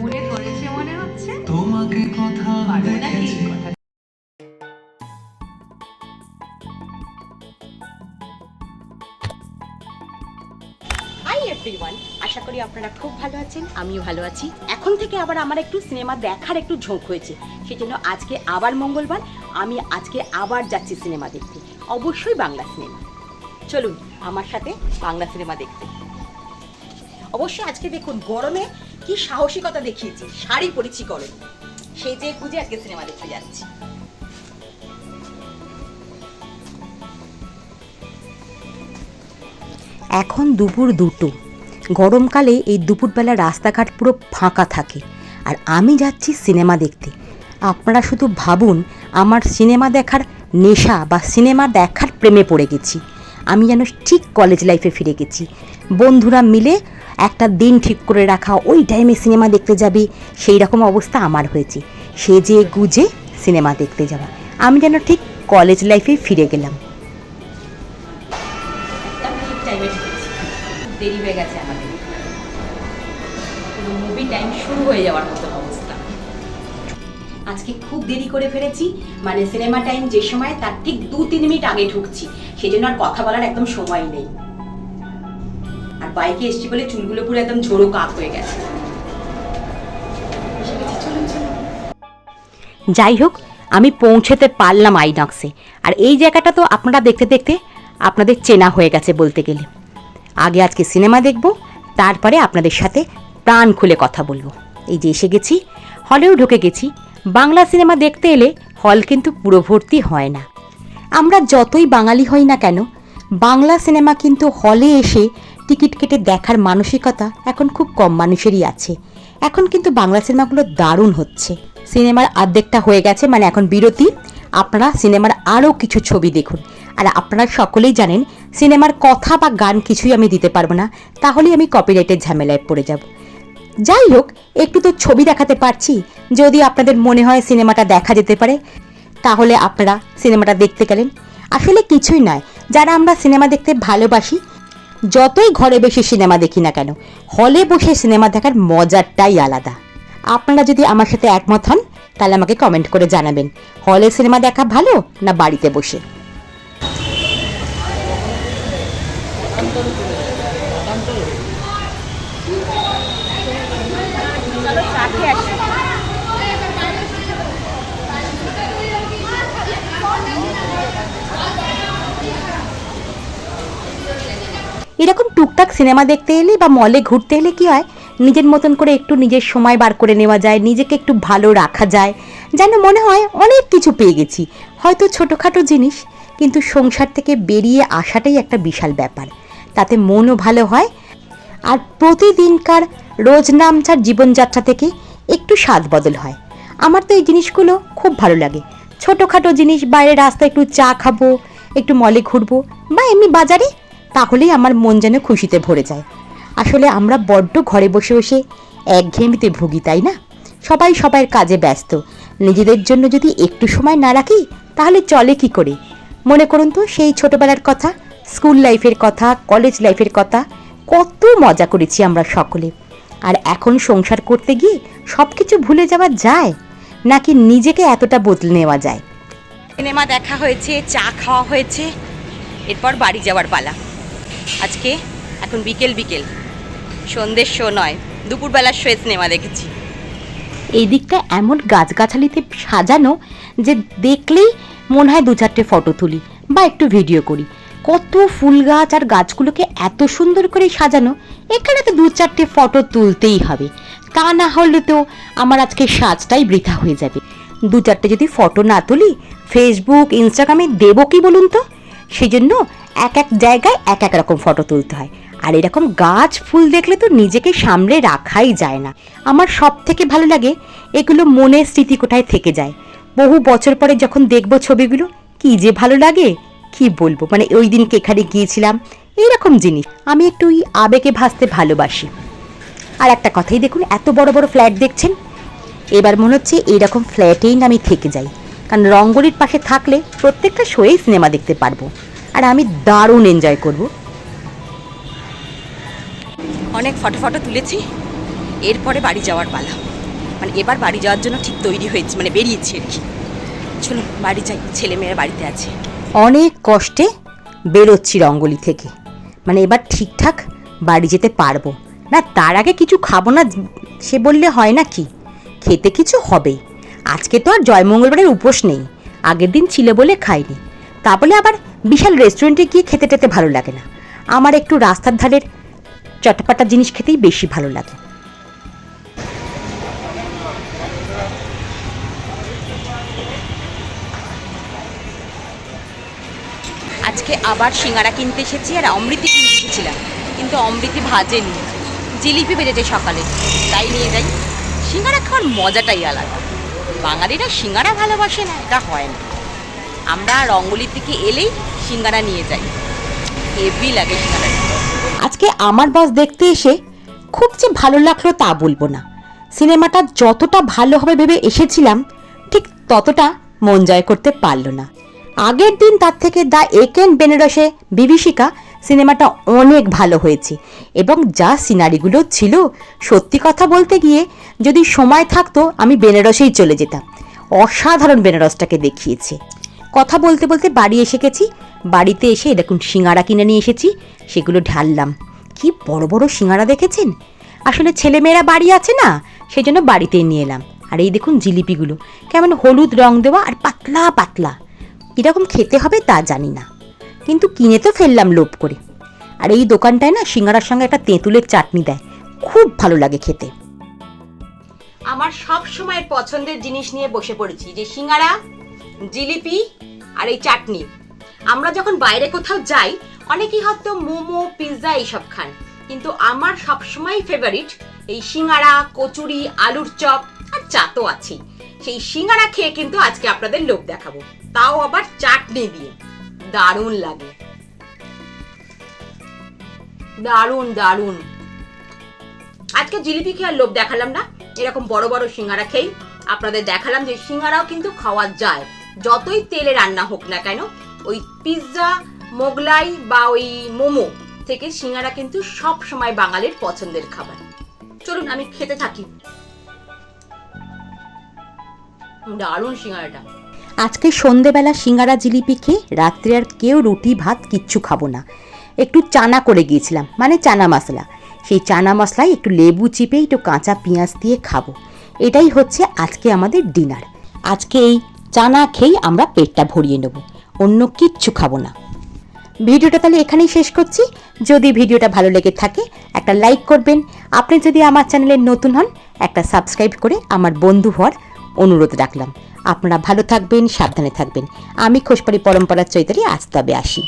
মনে ধরেছে মনে হচ্ছে? তোমাকে কথা পারব নাকি রেখেছি কথা। হাই এভরিওয়ান আশা করি আপনারা খুব ভালো আছেন আমিও ভালো আছি। এখন থেকে আবার আমার একটু সিনেমা দেখার একটু ঝোঁক হয়েছে। সেজন্য আজকে আবার মঙ্গলবার আমি আজকে আবার যাচ্ছি সিনেমা দেখতে। অবশ্যই বাংলা সিনেমা। চলুন আমার সাথে বাংলা সিনেমা দেখতে। অবশ্যই আজকে দেখুন গরমে কি সাহসিকতা দেখিয়েছি? শাড়ি পরেছি গরমে। সেই যে খুঁজে আজকে সিনেমা দেখতে যাচ্ছি। এখন দুপুর দুটো। গরমকালে এই দুপুরবেলা রাস্তাঘাট পুরো ফাঁকা থাকে। আর আমি যাচ্ছি সিনেমা দেখতে। আপনারা শুধু ভাবুন, আমার সিনেমা দেখার নেশা বা সিনেমা দেখার প্রেমে পড়ে গেছি। আমি যেন ঠিক কলেজ লাইফে ফিরে গেছি। বন্ধুরা মিলে একটা দিন ঠিক করে রাখা, ওই টাইমে সিনেমা দেখতে যাবি। সেই রকম অবস্থা আমার হয়েছে। সেজে গুজে সিনেমা দেখতে যাওয়া। আমি যেন ঠিক কলেজ লাইফে ফিরে গেলাম। দেরি হয়ে গেছে আমাদের। মুভি টাইম শুরু হয়ে যাওয়ার মতো অবস্থা। আজকে খুব দেরি করে ফেলেছি। মানে সিনেমা টাইম যে সময়, তার ঠিক দু তিন মিনিট আগে ঢুকছি। সেই জন্য আর কথা বলার একদম সময় নেই। বাইকে এসছি বলে চুলগুলো পুরো একদম ঝোড়ো কাক হয়ে গেছে। যাই হোক, আমি পৌঁছেতে পারলাম আইনক্সে। আর এই জায়গাটা তো আপনারা দেখতে দেখতে আপনাদের চেনা হয়ে গেছে বলতে গেলে। আগে আজকে সিনেমা দেখব, তারপরে আপনাদের সাথে প্রাণ খুলে কথা বলব। এই যে এসে গেছি, হলেও ঢুকে গেছি। বাংলা সিনেমা দেখতে এলে হল কিন্তু পুরো ভর্তি হয় না। আমরা যতই বাঙালি হই না কেন, বাংলা সিনেমা কিন্তু হলে এসে টিকিট কেটে দেখার মানসিকতা এখন খুব কম মানুষেরই আছে। এখন কিন্তু বাংলা সিনেমাগুলো দারুণ হচ্ছে। সিনেমার অর্ধেকটা হয়ে গেছে মানে এখন বিরতি। আপনারা সিনেমার আরও কিছু ছবি দেখুন। আর আপনারা সকলেই জানেন, সিনেমার কথা বা গান কিছুই আমি দিতে পারব না, তাহলেই আমি কপিরাইটের ঝামেলায় পড়ে যাব। যাই হোক, একটু তো ছবি দেখাতে পারছি। যদি আপনাদের মনে হয় সিনেমাটা দেখা যেতে পারে, তাহলে আপনারা সিনেমাটা দেখতে গেলেন। আসলে কিছুই নয়, যারা আমরা সিনেমা দেখতে ভালোবাসি যতই ঘরে বসে সিনেমা দেখি না কেন, হলে বসে সিনেমা দেখার মজাটাই আলাদা। আপনারা যদি আমার সাথে একমত হন, তাহলে আমাকে কমেন্ট করে জানাবেন, হলে সিনেমা দেখা ভালো না বাড়িতে বসে? টুকটাক সিনেমা দেখতে এলে বা মলে ঘুরতে এলে কি হয়? নিজের মতন করে একটু নিজের সময় বার করে নেওয়া যায়, নিজেকে একটু ভালো রাখা যায়। যেন মনে হয় অনেক কিছু পেয়ে গেছি। হয়তো ছোটোখাটো জিনিস, কিন্তু সংসার থেকে বেরিয়ে আসাটাই একটা বিশাল ব্যাপার। তাতে মনও ভালো হয়। আর প্রতিদিনকার রোজ নামচার জীবনযাত্রা থেকে একটু স্বাদ বদল হয়। আমার তো এই জিনিসগুলো খুব ভালো লাগে। ছোটোখাটো জিনিস বাইরে রাস্তায় একটু চা খাব, একটু মলে ঘুরবো, বা এমনি বাজারে তাহলেই আমার মন যেন খুশিতে ভরে যায়। আসলে আমরা বড্ড ঘরে বসে বসে একঘেয়েমিতে ভুগি, তাই না? সবাই সবার কাজে ব্যস্ত। নিজেদের জন্য যদি একটু সময় না রাখি, তাহলে চলে কি করে? মনে করুন তো সেই ছোটবেলার কথা, স্কুল লাইফের কথা, কলেজ লাইফের কথা, কত মজা করেছি আমরা সকলে। আর এখন সংসার করতে গিয়ে সব কিছু ভুলে যাওয়া যায়? নাকি নিজেকে এতটা বদলে নেওয়া যায়? সিনেমা দেখা হয়েছে, চা খাওয়া হয়েছে, এরপর বাড়ি যাওয়ার পালা। আজকে এখন বিকেল বিকেল। সন্ধ্যের শো নয়, দুপুরবেলার শোয়ে সিনেমা দেখেছি। এই দিকটা এমন গাছগাছালিতে সাজানো যে দেখলেই মনে হয় দু চারটে ফটো তুলি বা একটু ভিডিও করি। কত ফুল গাছ আর গাছগুলোকে এত সুন্দর করে সাজানো, এখানে তো দু চারটে ফটো তুলতেই হবে। তা না হলে তো আমার আজকে সাজটাই বৃথা হয়ে যাবে। দু চারটে যদি ফটো না তুলি ফেসবুক ইনস্টাগ্রামে দেবো কি বলুন তো? সেই জন্য এক এক জায়গায় এক এক রকম ফটো তুলতে হয়। আর এরকম গাছ, ফুল দেখলে তো নিজেকে সামলে রাখাই যায় না। আমার সব থেকে ভালো লাগে এগুলো মনের স্মৃতিকোঠায় থেকে যায়। বহু বছর পরে যখন দেখব ছবিগুলো, কি যে ভালো লাগে, কি বলব? মানে ওই দিনকে এখানে গিয়েছিলাম, এইরকম জিনিস। আমি একটু ওই আবেগে ভাসতে ভালোবাসি। আর একটা কথাই দেখুন, এত বড় বড় ফ্ল্যাট দেখছেন? এবার মনে হচ্ছে এইরকম ফ্ল্যাটেই আমি থেকে যাই কারণ রঙ্গলির পাশে থাকলে প্রত্যেকটা শোয়েই সিনেমা দেখতে পারব। আর আমি দারুণ এনজয় করব। অনেক ফটো ফটো তুলেছি। এরপরে বাড়ি যাওয়ার পালা। মানে এবার বাড়ি যাওয়ার জন্য ঠিক তৈরি হয়েছে মানে বেরিয়েছি আর কি। চলুন বাড়ি যাই। ছেলে মেয়েরা বাড়িতে আছে। অনেক কষ্টে বেরোচ্ছি রঙ্গলি থেকে। মানে এবার ঠিকঠাক বাড়ি যেতে পারব। না তার আগে কিছু খাব না সে বললে হয় না কি? খেতে কিছু হবেই আজকে তো আর জয়মঙ্গলবারের উপোস নেই। আগের দিন ছিল বলে খাইনি। তা বলে আবার বিশাল রেস্টুরেন্টে গিয়ে খেতে টেতে ভালো লাগে না। আমার একটু রাস্তার ধারের চটপাটা জিনিস খেতেই বেশি ভালো লাগে। আজকে আবার সিঙ্গারা কিনতে এসেছি আর অমৃতি কিনতে এসেছিলাম। কিন্তু অমৃতি ভাজেনি। জিলিপি বেজেছে সকালে। তাই নিয়ে যাই। সিঙ্গারা খাওয়ার মজাটাই আলাদা। বাঙালিরা সিঙ্গারা ভালোবাসে না, এটা হয় না। আমরা রঙ্গলির দিকে এলেই সিঙ্গারা নিয়ে যাই। হেভি লাগে সিঙ্গারা আজকে আমার বস দেখতে এসে খুব যে ভালো লাগল তা বলব না। সিনেমাটা যতটা ভালো হবে ভেবে এসেছিলাম, ঠিক ততটা মন জয় করতে পারল না। আগের দিন তার থেকে দ্য একেন বেনারসে বিভীষিকা সিনেমাটা অনেক ভালো হয়েছে এবং যা সিনারিগুলো ছিল, সত্যি কথা বলতে গিয়ে যদি সময় থাকতো, আমি বেনারসেই চলে যেতাম। অসাধারণ বেনারসটাকে দেখিয়েছে। কথা বলতে বলতে বাড়ি এসে গেছি। বাড়িতে এসে এরকম সিঙ্গারা কিনে নিয়ে এসেছি, সেগুলো ঢাললাম। কি বড় বড় সিঙ্গারা দেখেছেন? আসলে ছেলেমেয়েরা বাড়ি আছে না সেই জন্য বাড়িতেই নিয়ে এলাম। আর এই দেখুন জিলিপিগুলো, কেমন হলুদ রং দেওয়া আর পাতলা পাতলা। কীরকম খেতে হবে তা জানি না। কিন্তু কিনে তো ফেললাম লোভ করে। আর এই দোকানটায় না সিঙ্গারার সঙ্গে একটা তেঁতুলের চাটনি দেয়। খুব ভালো লাগে খেতে। আমার সব সময়ের পছন্দের জিনিস নিয়ে বসে পড়েছি, যে সিঙ্গারা, জিলিপি আর এই চাটনি। আমরা যখন বাইরে কোথাও যাই, অনেকেই হয়তো মোমো, পিৎজা এইসব খান। কিন্তু আমার সবসময় ফেভারিট এই সিঙ্গারা, কচুরি, আলুর চপ আর চা তো আছেই। সেই সিঙ্গারা খেয়ে কিন্তু আজকে আপনাদের লোভ দেখাবো। তাও আবার চাটনি দিয়ে। দারুণ লাগে। দারুণ দারুণ। আজকে জিলিপি খেয়ে আর লোভ দেখালাম না? এরকম বড় বড় সিঙ্গারা খেই আপনাদের দেখালাম যে সিঙ্গারাও কিন্তু খাওয়া যায়। যতই তেলে রান্না হোক না কেন, ওই পিৎজা, মোগলাই বা ওই মোমো থেকে সিঙ্গারা কিন্তু সব সময় বাঙালির পছন্দের খাবার। চলুন, আমি খেতে থাকি। দারুণ সিঙ্গারাটা। আজকে সন্ধেবেলা সিঙ্গারা জিলিপি খেয়ে রাত্রে আর কেউ রুটি, ভাত কিচ্ছু খাব না। একটু চানা করে গিয়েছিলাম মানে চানা মশলা। সেই চানা মশলায় একটু লেবু চিপে, একটু কাঁচা পেঁয়াজ দিয়ে খাব। এটাই হচ্ছে আজকে আমাদের ডিনার। আজকে এই চানা খেয়েই আমরা পেটটা ভরিয়ে নেব। অন্য কিচ্ছু খাব না। ভিডিওটা তাহলে এখানেই শেষ করছি। যদি ভিডিওটা ভালো লেগে থাকে, একটা লাইক করবেন। আপনি যদি আমার চ্যানেলে নতুন হন, একটা সাবস্ক্রাইব করে আমার বন্ধু হওয়ার অনুরোধ রাখলাম। আপনারা ভালো থাকবেন সাবধানে থাকবেন। আমি খোসপাড়ি পরম্পরার চৈতালি আজ তবে আসি।